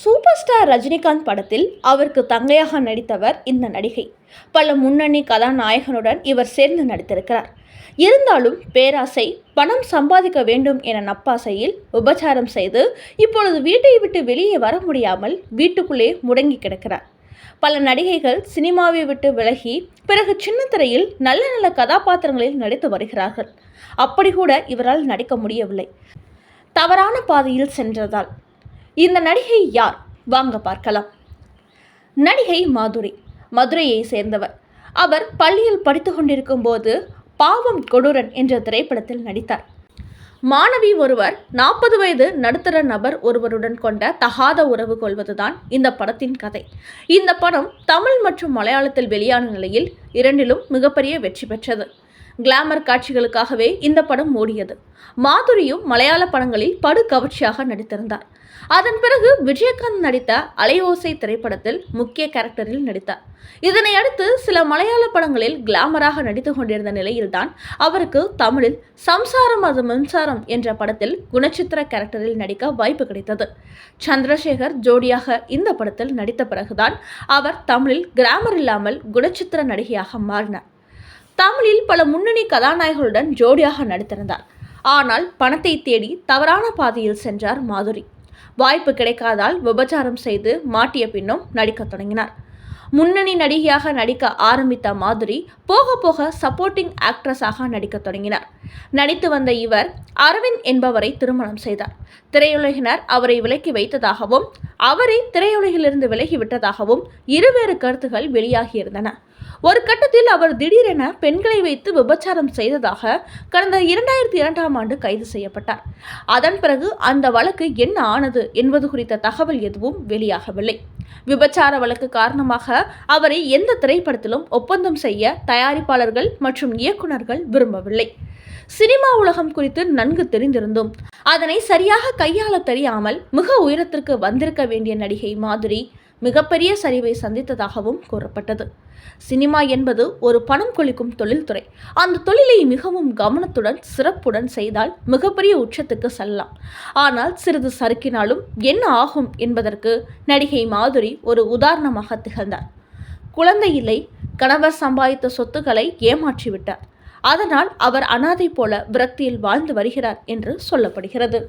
Super star Rajinikanth படத்தில் அவருக்கு தங்கையாக நடித்தவர் இந்த நடிகை. பல முன்னணி கதாநாயகனுடன் இவர் சேர்ந்து நடித்திருக்கிறார். இருந்தாலும் பேராசை பணம் சம்பாதிக்க வேண்டும் என நப்பாசையில் உபச்சாரம் செய்து இப்பொழுது வீட்டை விட்டு வெளியே வர முடியாமல் வீட்டுக்குள்ளே முடங்கி கிடக்கிறார். பல நடிகைகள் சினிமாவை விட்டு விலகி பிறகு சின்னத்திரையில் நல்ல நல்ல கதாபாத்திரங்களில் நடித்து வருகிறார்கள். அப்படி கூட இவரால் நடிக்க முடியவில்லை. தவறான பாதையில் சென்றதால். இந்த நடிகை யார்? வாங்க பார்க்கலாம். நடிகை மாதுரி. மதுரையை சேர்ந்தவர். அவர் பள்ளியில் படித்து கொண்டிருக்கும் போது பாவம் கொடூரன் என்ற திரைப்படத்தில் நடித்தார். மாணவி ஒருவர் நாற்பது வயது நடுத்தர நபர் ஒருவருடன் கொண்ட தகாத உறவு கொள்வதுதான் இந்த படத்தின் கதை. இந்த படம் தமிழ் மற்றும் மலையாளத்தில் வெளியான நிலையில் இரண்டிலும் மிகப்பெரிய வெற்றி பெற்றது. கிளாமர் காட்சிகளுக்காகவே இந்த படம் ஓடியது. மாதுரியும் மலையாள படங்களில் படு கவர்ச்சியாக நடித்திருந்தார். அதன் பிறகு விஜயகாந்த் நடித்த அலையோசை திரைப்படத்தில் முக்கிய கேரக்டரில் நடித்தார். இதனை அடுத்து சில மலையாள படங்களில் கிளாமராக நடித்து கொண்டிருந்த நிலையில்தான் அவருக்கு தமிழில் சம்சாரம் அது மின்சாரம் என்ற படத்தில் குணச்சித்திர கேரக்டரில் நடிக்க வாய்ப்பு கிடைத்தது. சந்திரசேகர் ஜோடியாக இந்த படத்தில் நடித்த பிறகுதான் அவர் தமிழில் கிராமர் இல்லாமல் குணச்சித்திர நடிகையாக மாறினார். தமிழில் பல முன்னணி கதாநாயகர்களுடன் ஜோடியாக நடித்திருந்தார். ஆனால் பணத்தை தேடி தவறான பாதையில் சென்றார் மாதுரி. வாய்ப்பு கிடைக்காதால் விபச்சாரம் செய்து மாட்டிய பின்னும் நடிக்கத் தொடங்கினார். முன்னணி நடிகையாக நடிக்க ஆரம்பித்த மாதுரி போக போக சப்போர்ட்டிங் ஆக்ட்ரஸாக நடிக்கத் தொடங்கினார். நடித்து வந்த இவர் அரவிந்த் என்பவரை திருமணம் செய்தார். திரையுலகினர் அவரை விலக்கி வைத்ததாகவும் அவரை திரையுலகிலிருந்து விலகிவிட்டதாகவும் இருவேறு கருத்துகள் வெளியாகியிருந்தன. ஒரு கட்டத்தில் அவர் திடீரென பெண்களை வைத்து விபச்சாரம் செய்ததாக கடந்த இரண்டாயிரத்தி இரண்டாம் ஆண்டு கைது செய்யப்பட்டார். அதன் பிறகு அந்த வழக்கு என்ன ஆனது என்பது குறித்த தகவல் எதுவும் வெளியாகவில்லை. விபச்சார வழக்கு காரணமாக அவரை எந்த திரைப்படத்திலும் ஒப்பந்தம் செய்ய தயாரிப்பாளர்கள் மற்றும் இயக்குநர்கள் விரும்பவில்லை. சினிமா உலகம் குறித்து நன்கு தெரிந்திருந்தும் அதனை சரியாக கையாள தெரியாமல் மிக உயரத்திற்கு வந்திருக்க வேண்டிய நடிகை மாதிரி மிகப்பெரிய சரிவை சந்தித்ததாகவும் கூறப்பட்டது. சினிமா என்பது ஒரு பணம் கொளிக்கும் தொழில்துறை. அந்த தொழிலை மிகவும் கவனத்துடன் சிறப்புடன் செய்தால் மிகப்பெரிய உச்சத்துக்கு செல்லலாம். ஆனால் சிறிது சறுக்கினாலும் என்ன ஆகும் என்பதற்கு நடிகை மாதுரி ஒரு உதாரணமாக திகழ்ந்தார். குழந்தை இல்லை கணவர் சம்பாதித்த சொத்துக்களை ஏமாற்றிவிட்டார். அதனால் அவர் அனாதை போல விரக்தியில் வாழ்ந்து வருகிறார் என்று சொல்லப்படுகிறது.